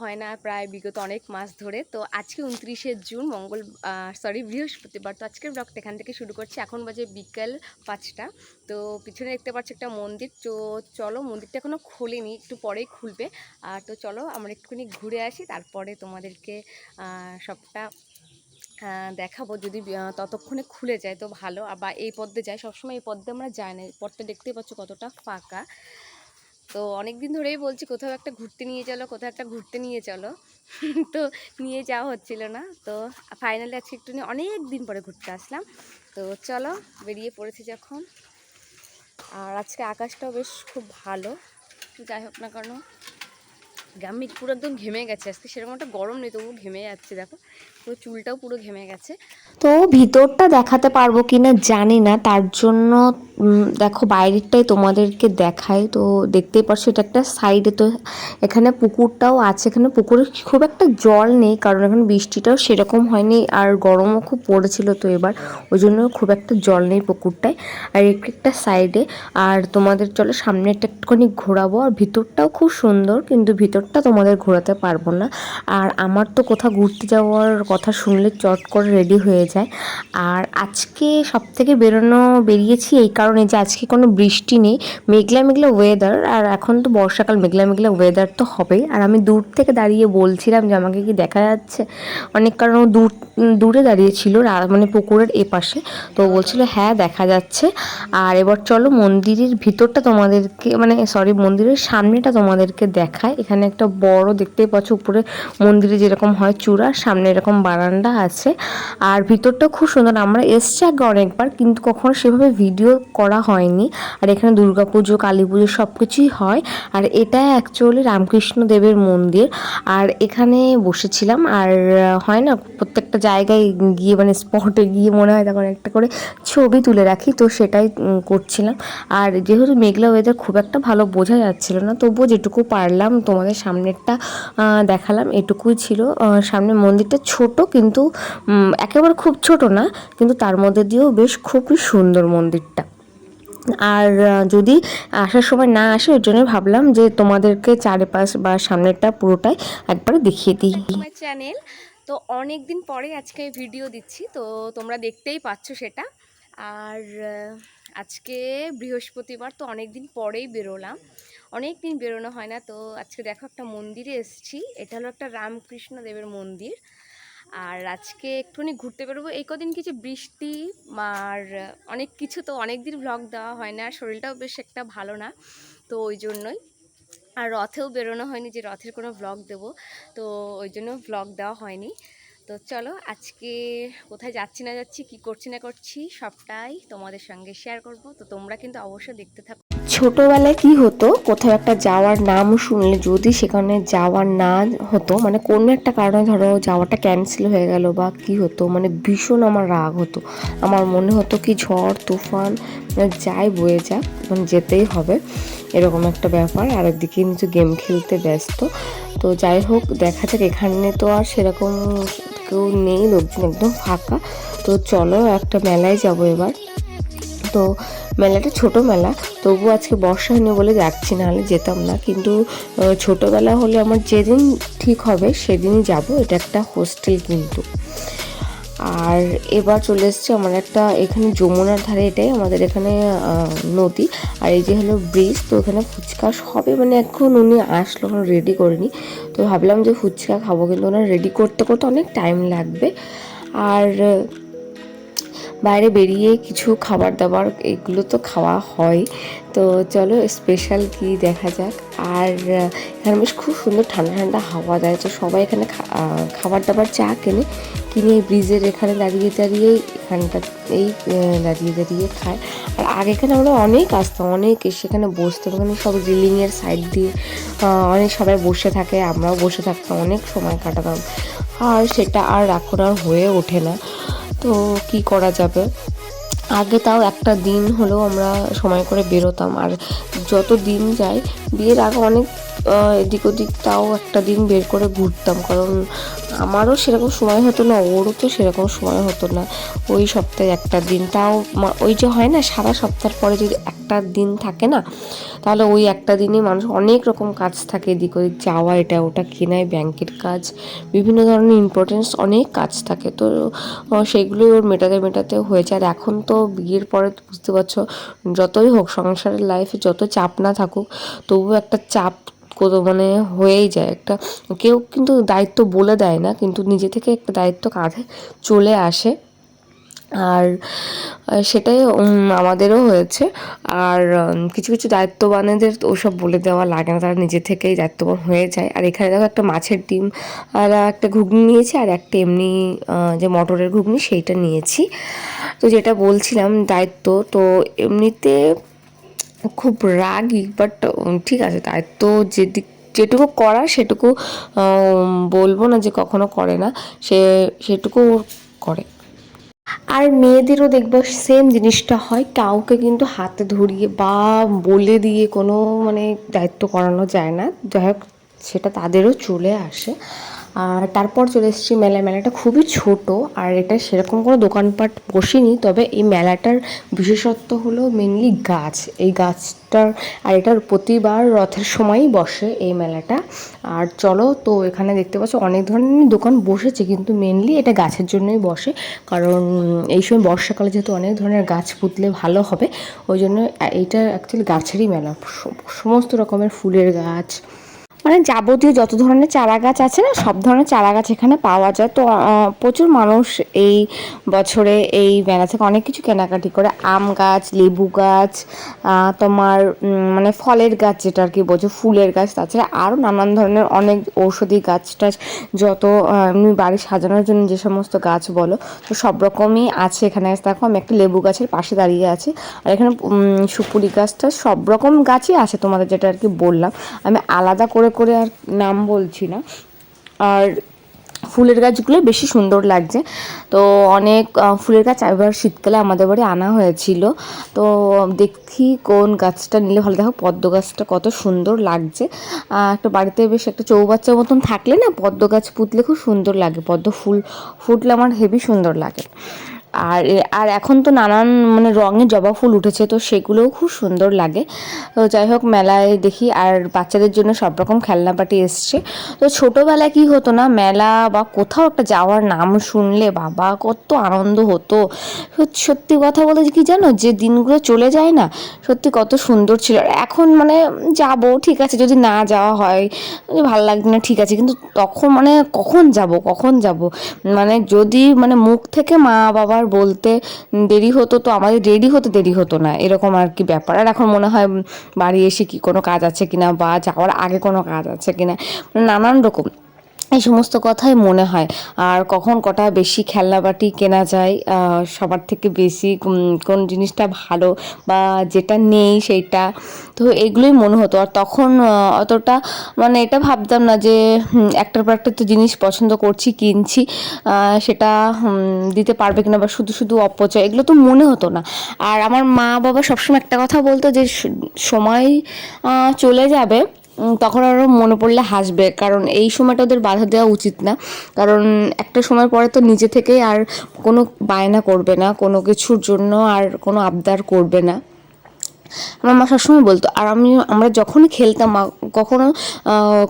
হয় না প্রায় বিগত অনেক মাস ধরে। তো আজকে উনত্রিশে জুন, মঙ্গল সরি বৃহস্পতিবার। তো আজকের ব্লগটা এখান থেকে শুরু করছি। এখন বাজে বিকেল পাঁচটা। তো পিছনে দেখতে পাচ্ছি একটা মন্দির। তো চলো মন্দিরটা এখনও খোলেনি, একটু পরেই খুলবে। আর তো চলো আমরা একটুখানি ঘুরে আসি, তারপরে তোমাদেরকে সবটা দেখাবো যদি ততক্ষণে খুলে যায় তো ভালো। বা এই পদ্মে যায়, সবসময় এই পদ্মে আমরা যাই না। এই পথটা দেখতেই পাচ্ছ কতটা ফাঁকা। তো অনেক দিন ধরেই বলছি, কোথাও একটা ঘুরতে নিয়ে চলো, কোথাও একটা ঘুরতে নিয়ে চলো। তো নিয়ে যাওয়া হচ্ছিল না। তো ফাইনালি আজকে একটু নিয়ে অনেক দিন পরে ঘুরতে আসলাম। তো চলো, বেরিয়ে পড়েছি যখন। আর আজকে আকাশটাও বেশ খুব ভালো। যাই হোক না কেন আমি পুরো একদম ঘেমে গেছে। আজকে সেরকম একটা গরম নেই তবু ঘেমে যাচ্ছে, দেখো। পুরো চুলটাও পুরো ঘেমে গেছে। তো ভিতরটা দেখাতে পারব কিনা জানি না, তার জন্য দেখো বাইরেরটাই তোমাদেরকে দেখায়, তো দেখতেই পারছ এটা একটা সাইডে তো এখানে পুকুরটাও আছে। এখানে পুকুরে খুব একটা জল নেই, কারণ এখন বৃষ্টিটাও সেরকম হয়নি, আর গরমও খুব পড়েছিল তো এবার, ওই জন্য খুব একটা জল নেই পুকুরটায়। আর একটু একটা সাইডে আর তোমাদের চলো একটা একটুখানি ঘোরাবো, আর ভিতরটাও খুব সুন্দর, কিন্তু ভিতরটা তোমাদের ঘোরাতে পারব না। আর আমার তো কোথাও ঘুরতে যাওয়ার কথা শুনলে চট করে রেডি হয়ে যায়। আর আজকে সব থেকে বেরোনো, বেরিয়েছি এই কারণে যে আজকে কোনো বৃষ্টি নেই, মেঘলা মেঘলা ওয়েদার আর এখন তো বর্ষাকাল, মেঘলা মেঘলা ওয়েদার তো হবেই। আর আমি দূর থেকে দাঁড়িয়ে বলছিলাম যে আমাকে কি দেখা যাচ্ছে? অনেক কারণ দূর, দূরে দাঁড়িয়েছিল মানে পুকুরের এপাশে। তো বলছিল হ্যাঁ দেখা যাচ্ছে। আর এবার চলো মন্দিরের ভিতরটা তোমাদেরকে মানে সরি মন্দিরের সামনেটা তোমাদেরকে দেখায় এখানে একটা বড় দেখতেই পাচ্ছ, উপরে মন্দিরে যেরকম হয় চূড়া, সামনে এরকম বারান্দা আছে। আর ভিতরটা খুব সুন্দর, আমরা এসছি আগে অনেকবার, কিন্তু কখনো সেভাবে ভিডিও করা হয়নি। আর এখানে দুর্গাপুজো কালী পুজো সব কিছুই হয়। আর এটা অ্যাকচুয়ালি রামকৃষ্ণ দেবের মন্দির। আর এখানে বসেছিলাম। আর হয় না, প্রত্যেকটা জায়গায় গিয়ে মানে স্পটে গিয়ে মনে হয় তখন একটা করে ছবি তুলে রাখি। তো সেটাই করছিলাম। আর যেহেতু মেঘলা ওয়েদার খুব একটা ভালো বোঝা যাচ্ছিল না, তবুও যেটুকু পারলাম তোমাদের সামনেরটা দেখালাম। এটুকুই ছিল। সামনে মন্দিরটা ছোট কিন্তু একেবারে খুব ছোট না, কিন্তু তার মধ্যে দিয়েও বেশ খুবই সুন্দর মন্দিরটা। আর যদি আসার সময় না আসে, ওই জন্য ভাবলাম যে তোমাদেরকে চারিপাশ বা সামনেরটা পুরোটাই একবার দেখিয়ে দিই। চ্যানেল তো অনেক দিন পরে আজকে ভিডিও দিচ্ছি, তো তোমরা দেখতেই পাচ্ছ সেটা। আর আজকে বৃহস্পতিবার, তো অনেক দিন পরেই বেরোলাম। অনেক দিন বেরোনো হয় না, তো আজকে দেখো একটা মন্দিরে এসেছি। এটা হলো একটা রামকৃষ্ণ দেবের মন্দির। আর আজকে একটুখানি ঘুরতে বেরোবো। এই কদিন কিছু বৃষ্টি, আর অনেক কিছু তো অনেক দিন ভ্লগ দেওয়া হয় না আর শরীরটাও বেশ একটা ভালো না, তো ওই জন্যই। আর রথেও বেরোনো হয়নি, যে রথের কোনো ভ্লগ দেবো, তো ওই জন্য ভ্লগ দেওয়া হয়নি। তো চলো আজকে কোথায় যাচ্ছি না যাচ্ছি, কি করছি না করছি, সবটাই তোমাদের সঙ্গে শেয়ার করব। তো তোমরা কিন্তু অবশ্যই দেখতে থাকো। ছোটবেলায় কি হতো? কোথাও একটা যাওয়ার নাম শুনলে যদি সেখানে যাওয়ার না হতো মানে কোনো একটা কারণে ধরো যাওয়াটা ক্যান্সেল হয়ে গেল বা কি হতো মানে ভীষণ আমার রাগ হতো। আমার মনে হতো কি ঝড়, তুফান মানে যাই বয়ে যাক মানে যেতেই হবে, এরকম একটা ব্যাপার। আর একদিকে কিন্তু গেম খেলতে ব্যস্ত। তো যাই হোক, দেখা যাক, এখানে তো আর সেরকম কেউ নেই, লোকজন একদম ফাঁকা। তো চলো একটা মেলায় যাব এবার। তো মেলাটা ছোট মেলা, তবু আজকে বর্ষা হয়নি বলে যাচ্ছি না হলে যেতাম না। কিন্তু ছোটবেলা হলে আমার যেদিন ঠিক হবে সেদিনই যাব, এটা একটা হোস্টেল কিন্তু। আর এবার চলে এসছে আমার একটা, এখানে যমুনার ধারে এটাই, আমাদের এখানে নদী। আর এই যে হলো ব্রিজ তো এখানে ফুচকা হবে মানে এখন উনি আসলো, এখন রেডি করিনি। তো ভাবলাম যে ফুচকা খাব, কিন্তু ওনার রেডি করতে করতে অনেক টাইম লাগবে। আর বাইরে বেরিয়ে কিছু খাবার দাবার, এগুলো তো খাওয়া হয়। তো চলো স্পেশাল কি দেখা যাক। আর, এখানে বেশ খুব সুন্দর ঠান্ডা ঠান্ডা হাওয়া দেয়। তো সবাই এখানে খাবার দাবার চা কেনে, কিনে ব্রিজের এখানে দাঁড়িয়ে দাঁড়িয়ে, এখানটা এই দাঁড়িয়ে দাঁড়িয়ে খায়। আর আগে এখানে আমরা অনেক আসতাম, অনেক এসে এখানে বসতাম। এখানে সব রিলিংয়ের সাইড দিয়ে অনেক সবাই বসে থাকে, আমরাও বসে থাকতাম, অনেক সময় কাটাতাম। আর সেটা আর এখন আর হয়ে ওঠে না। তো কি করা যাবে? আগে তাও একটা দিন হলেও আমরা সময় করে বেরোতাম। আর যত দিন যায়, বিয়ের আগে অনেক এদিক ওদিক তাও একটা দিন বের করে ঘুরতাম কারণ আমারও সেরকম সময় হতো না ওরও তো সেরকম সময় হতো না। ওই সপ্তাহে একটা দিন তাও ওই যে হয় না সারা সপ্তাহ পরে যদি একটা দিন থাকে না তাহলে ওই একটা দিনে মানুষ অনেক রকম কাজ থাকে এদিক ওদিক যাওয়া এটা ওটা কেনায় ব্যাংকের কাজ বিভিন্ন ধরনের ইম্পর্টেন্স অনেক কাজ থাকে। তো আহ, সেগুলোই ওর মেটাতে মেটাতে হয়েছে। আর এখন তো বিয়ের পরে বুঝতে পারছ যতই হোক সংসারের লাইফে যত চাপ না থাকুক তবুও একটা চাপ কত মানে হয়েই যায় একটা। কেউ কিন্তু দায়িত্ব বলে দেয় না, কিন্তু নিজে থেকে একটা দায়িত্ব কাঁধে চলে আসে। আর সেটাই আমাদেরও হয়েছে। আর কিছু কিছু দায়িত্ববানেদের ওসব বলে দেওয়া লাগে না, তারা নিজে থেকেই দায়িত্ববান হয়ে যায়। আর এখানে দেখো একটা মাছের ডিম, আর একটা ঘুগনি নিয়েছি, আর একটা এমনি যে মটরের ঘুগনি, সেইটা নিয়েছি। তো যেটা বলছিলাম, দায়িত্ব, তো এমনিতে খুব রাগি বাট ঠিক আছে দায়িত্ব যেদিক যেটুকু করার সেটুকু বলব না যে কখনো করে না, সে, সেটুকু করে। আর মেয়েদেরও দেখব সেম জিনিসটা হয়, কাউকে কিন্তু হাতে ধরিয়ে বা বলে দিয়ে কোনো মানে দায়িত্ব করানো যায় না। যাই হোক, সেটা তাদেরও চলে আসে। আর তারপর চলে এসেছি মেলা মেলাটা খুবই ছোট আর এটা সেরকম কোনো দোকানপাট বসেনি, তবে এই মেলাটার বিশেষত্ব হলো মেনলি গাছ। এই গাছটার আর এটার প্রতিবার রথের সময়ই বসে এই মেলাটা। আর চলো তো এখানে দেখতে পাচ্ছ অনেক ধরনের দোকান বসেছে, কিন্তু মেনলি এটা গাছের জন্যই বসে। কারণ এই সময় বর্ষাকালে যেহেতু অনেক ধরনের গাছ পুতলে ভালো হবে, ওই জন্য এইটা অ্যাকচুয়ালি গাছেরই মেলা। সমস্ত রকমের ফুলের গাছ মানে যাবতীয় যত ধরনের চারা গাছ আছে না, সব ধরনের চারা গাছ এখানে পাওয়া যায়। তো প্রচুর মানুষ এই বছরে এই মেলা থেকে অনেক কিছু কেনাকাটি করে। আম গাছ, লেবু গাছ তোমার মানে ফলের গাছ যেটা আর কি বোঝো, ফুলের গাছ, তাছাড়া আরও নানান ধরনের অনেক ঔষধি গাছ টাছ, যত এমনি বাড়ি সাজানোর জন্য যে সমস্ত গাছ বলো, তো সব রকমই আছে এখানে। দেখো আমি একটা লেবু গাছের পাশে দাঁড়িয়ে আছি। আর এখানে সুপুরি গাছটা সব রকম গাছই আছে তোমাদের যেটা আর কি বললাম। আমি আলাদা করে করে আর নাম বলছি না। আর ফুলের গাছগুলো বেশি সুন্দর লাগছে। তো অনেক ফুলের গাছ এবার শীতকালে আমাদের বাড়ি আনা হয়েছিল। তো দেখি কোন গাছটা নিলে ভালো। দেখো পদ্ম গাছটা কত সুন্দর লাগছে। একটা বাড়িতে বেশ একটা চৌবাচ্চার মতন থাকলে না পদ্ম গাছ পুতলে খুব সুন্দর লাগে। পদ্ম ফুল ফুটলে আমার হেভি সুন্দর লাগে। আর আর এখন তো নানান মানে রঙের জবা ফুল উঠেছে, তো সেগুলোও খুব সুন্দর লাগে। তো যাই হোক, মেলায় দেখি, আর বাচ্চাদের জন্য সব রকম খেলনাপাটি এসছে। তো ছোটোবেলায় কি হতো না, মেলা বা কোথাও একটা যাওয়ার নাম শুনলে বাবা কত আনন্দ হতো। সত্যি- কথা বলে কি জানো, যে দিনগুলো চলে যায় না, সত্যি কত সুন্দর ছিল। আর এখন মানে যাব, ঠিক আছে, যদি না যাওয়া হয় ভালো লাগবে না, ঠিক আছে, কিন্তু তখন মানে কখন যাব কখন যাব? মানে যদি মানে মুখ থেকে মা বাবার বলতে দেরি হতো তো, আমাদের রেডি হতে দেরি হতো না, এরকম আর কি ব্যাপার। আর এখন মনে হয় বাড়ি এসে কি কোনো কাজ আছে কিনা বা যাওয়ার আগে কোনো কাজ আছে কিনা, নানান রকম। এই সমস্ত কথাই মনে হয়। আর কখন কটা বেশি খেলনাবাটি কেনা যায় সবার থেকে বেশি কোন জিনিসটা ভালো বা যেটা নেই সেইটা, তো এগুলোই মনে হতো। আর তখন অতটা মানে এটা ভাবতাম না যে একটার পর একটা তো জিনিস পছন্দ করছি, কিনছি সেটা দিতে পারবে কিনা বা শুধু শুধু অপচয়, এগুলো তো মনে হতো না। আর আমার মা বাবা সবসময় একটা কথা বলতো যে সময় চলে যাবে তখন আরও মনে পড়লে হাসবে। কারণ এই সময়টা ওদের বাধা দেওয়া উচিত না। কারণ একটা সময় পরে তো নিজে থেকেই আর কোনো বায়না করবে না, কোনো কিছুর জন্য আর কোনো আবদার করবে না। আমার মা সবসময় বলতো, আর আমি, আমরা যখন খেলতাম, মা কখনো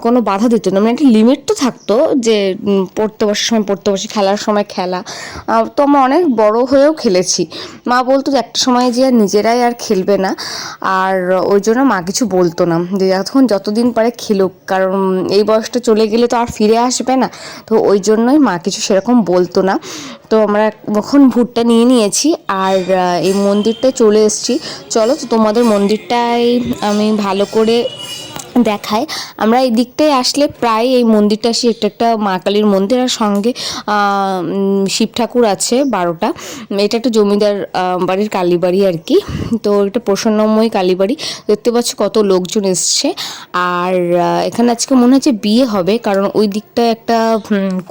কোনো বাধা দিত না। মানে একটা লিমিট তো থাকতো যে পড়তে বসার সময় পড়তে বসে, খেলার সময় খেলা। তো আমরা অনেক বড় হয়েও খেলেছি। মা বলতো একটা সময় যে আর নিজেরাই আর খেলবে না। আর ওই জন্য মা কিছু বলতো না। যে এখন যতদিন পারে খেলুক, কারণ এই বয়সটা চলে গেলে তো আর ফিরে আসবে না। তো ওই জন্যই মা কিছু সেরকম বলতো না। তো আমরা এখন ভুট্টা নিয়ে নিয়েছি, আর এই মন্দিরটায় চলে এসেছি। চলো তো তোমাদের মন্দিরটাই আমি ভালো করে দেখায়। আমরা এই দিকটায় আসলে প্রায় এই মন্দিরটা আসি একটা একটা মা কালীর মন্দির আর সঙ্গে শিব ঠাকুর আছে বারোটা। এটা একটা জমিদার বাড়ির কালীবাড়ি আর কি। তো এটা প্রসন্নময় কালীবাড়ি। দেখতে পাচ্ছ কত লোকজন এসছে। আর এখানে আজকে মনে হচ্ছে বিয়ে হবে, কারণ ওই দিকটায় একটা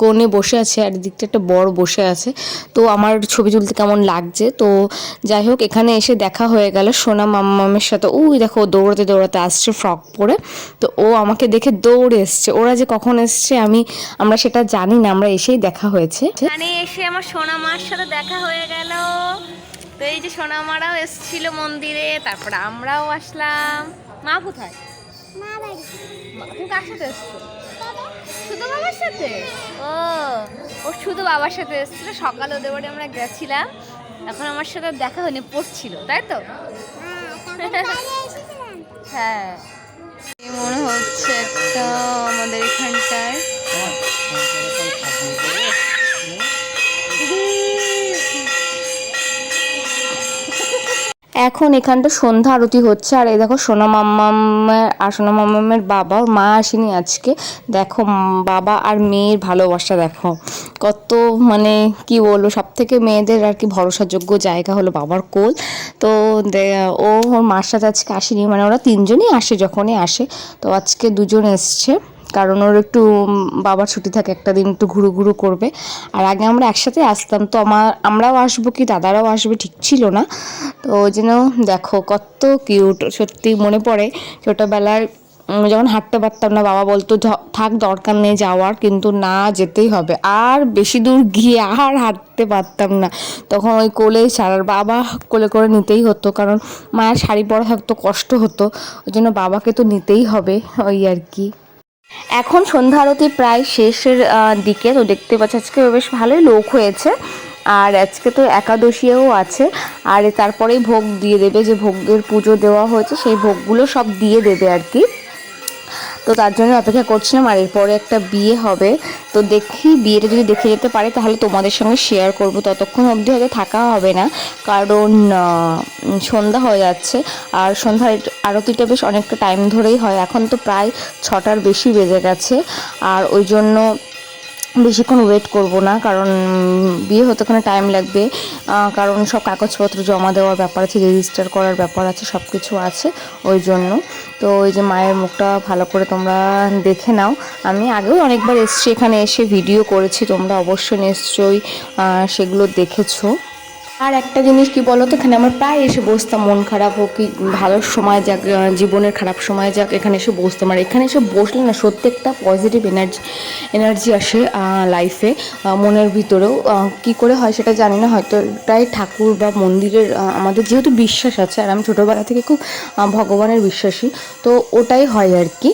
কোণে বসে আছে আর দিকটা একটা বড় বসে আছে। তো আমার ছবি তুলতে কেমন লাগছে? তো যাই হোক, এখানে এসে দেখা হয়ে গেল সোনা মাম্মামের সাথে। ওই দেখো, দৌড়াতে দৌড়াতে আসছে ফ্রক পরে। তো ও আমাকে দেখে দৌড়ে এসছে। ওরা যে কখন এসছে আমি আমরা সেটা জানি না আমরা এসেই দেখা হয়েছে। এখানে এসে আমার সোনা মার সাথে দেখা হয়ে গেল। তো এই যে সোনা মারাও এসেছিল মন্দিরে তারপরে আমরাও আসলাম। মা কোথায়? তুমি কার সাথে এসছো? শুধু বাবার সাথে? ও ও শুধু বাবার সাথে এসেছিল। সকালে ওদের বাড়ি আমরা গেছিলাম। এখন আমার সাথে দেখা হয়নি পড়ছিল তাই তো? হ্যাঁ। হচ্ছে একটা আমাদের এখানটায় এখন এখানটা সন্ধ্যা আরতি হচ্ছে। আর এই দেখো সোনা মাম্মামের আর সোনা মাম্মামের বাবা ওর মা আসেনি আজকে। দেখো বাবা আর মেয়ের ভালোবাসা দেখো। কত মানে কি বলব সব থেকে মেয়েদের আর কি ভরসাযোগ্য জায়গা হলো বাবার কোল। তো ও ওর মার সাথে আজকে আসেনি। মানে ওরা তিনজনই আসে, যখনই আসে। তো আজকে দুজন এসছে। কারণ ওর একটু বাবার ছুটি থাকে, একটা দিন একটু ঘুরু ঘুরু করবে। আর আগে আমরা একসাথে আসতাম, তো আমার আমরাও আসব কি, দাদারাও আসবে, ঠিক ছিল না। তো জন্য দেখো, কত কিউট সত্যি মনে পড়ে ছোটোবেলায় যখন হাঁটতে পারতাম না, বাবা বলতো থাক, দরকার নেই যাওয়ার, কিন্তু না যেতেই হবে। আর বেশি দূর গিয়ে আর হাঁটতে পারতাম না। তখন ওই কোলে ছাড়ার বাবা কোলে করে নিতেই হতো, কারণ মায়ের শাড়ি পরা থাকতো, কষ্ট হতো। ওই জন্য বাবাকে তো নিতেই হবে, ওই আর কি। এখন সন্ধ্যা আরতি প্রায় শেষের দিকে, তো দেখতে পাচ্ছি আজকে বেশ ভালোই লোক হয়েছে। আর আজকে তো একাদশীও আছে। আর তারপরেই ভোগ দিয়ে দেবে, যে ভোগের পুজো দেওয়া হয়েছে, সেই ভোগগুলো সব দিয়ে দেবে আর কি। তো তার জন্য অপেক্ষা করছিলাম, আর এরপরে একটা বিয়ে হবে। তো দেখি, বিয়েটা যদি দেখে যেতে পারে, তাহলে তোমাদের সঙ্গে শেয়ার করব। ততক্ষণ অবধি হয়তো থাকা হবে না, কারণ সন্ধ্যা হয়ে যাচ্ছে। আর সন্ধ্যার আরতিটা বেশ অনেকটা টাইম ধরেই হয়। এখন তো প্রায় ছটার বেশি বেজে গেছে। আর ওই জন্য বেশিক্ষণ ওয়েট করব না, কারণ বিয়ে হতে ওখানে টাইম লাগবে। কারণ সব কাগজপত্র জমা দেওয়ার ব্যাপার আছে রেজিস্টার করার ব্যাপার আছে সব কিছু আছে ওই জন্য। তো ওই যে মায়ের মুখটা ভালো করে তোমরা দেখে নাও। আমি আগেও অনেকবার এসছি, এখানে এসে ভিডিও করেছি, তোমরা অবশ্যই নিশ্চয়ই সেগুলো দেখেছ। আর একটা জিনিস কি বলতো, এখানে আমার প্রায় এসে বসতাম, মন খারাপ হোক কি, ভালো সময় যাক জীবনের খারাপ সময় যাক, এখানে এসে বসতাম। আর এখানে এসে বসলে না সত্যি একটা পজিটিভ এনার্জি এনার্জি আসে লাইফে মনের ভিতরেও। কি করে হয় সেটা জানি না, হয়তো প্রায় ঠাকুর বা মন্দিরের আমাদের যেহেতু বিশ্বাস আছে, আর আমি ছোটোবেলা থেকে খুব ভগবানের বিশ্বাসী, তো ওটাই হয় আর কি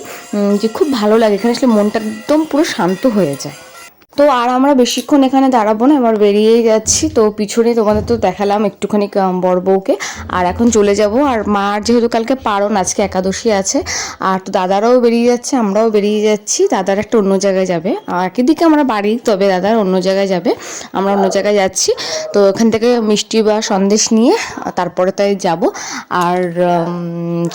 যে খুব ভালো লাগে। এখানে আসলে মনটা একদম পুরো শান্ত হয়ে যায়। তো আর আমরা বেশিক্ষণ এখানে দাঁড়াবো না, এবার বেরিয়েই যাচ্ছি। তো পিছনে তোমাদের তো দেখালাম একটুখানি বড় বউকে। আর এখন চলে যাব, আর মার যেহেতু কালকে পারণ আজকে একাদশী আছে, আর তো দাদারাও বেরিয়ে যাচ্ছে, আমরাও বেরিয়ে যাচ্ছি। দাদার একটা অন্য জায়গায় যাবে। একই দিকে আমরা বাড়ি, তবে দাদার অন্য জায়গায় যাবে। আমরা অন্য জায়গায় যাচ্ছি। তো এখান থেকে মিষ্টি বা সন্দেশ নিয়ে তারপরে তাই যাব। আর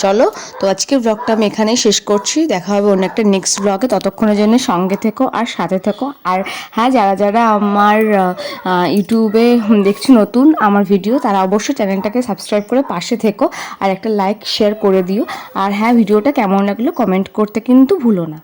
চলো, তো আজকের ব্লগটা আমি এখানেই শেষ করছি। দেখা হবে অন্য একটা নেক্সট ব্লগে ততক্ষণের জন্য সঙ্গে থেকো আর সাথে থেকো। আর হ্যাঁ যারা যারা আমার ইউটিউবে দেখছি নতুন আমার ভিডিও তারা অবশ্যই চ্যানেলটাকে সাবস্ক্রাইব করে পাশে থেকো আর একটা লাইক শেয়ার করে দিও। আর হ্যাঁ ভিডিওটা কেমন লাগল কমেন্ট করতে কিন্তু ভুলো না।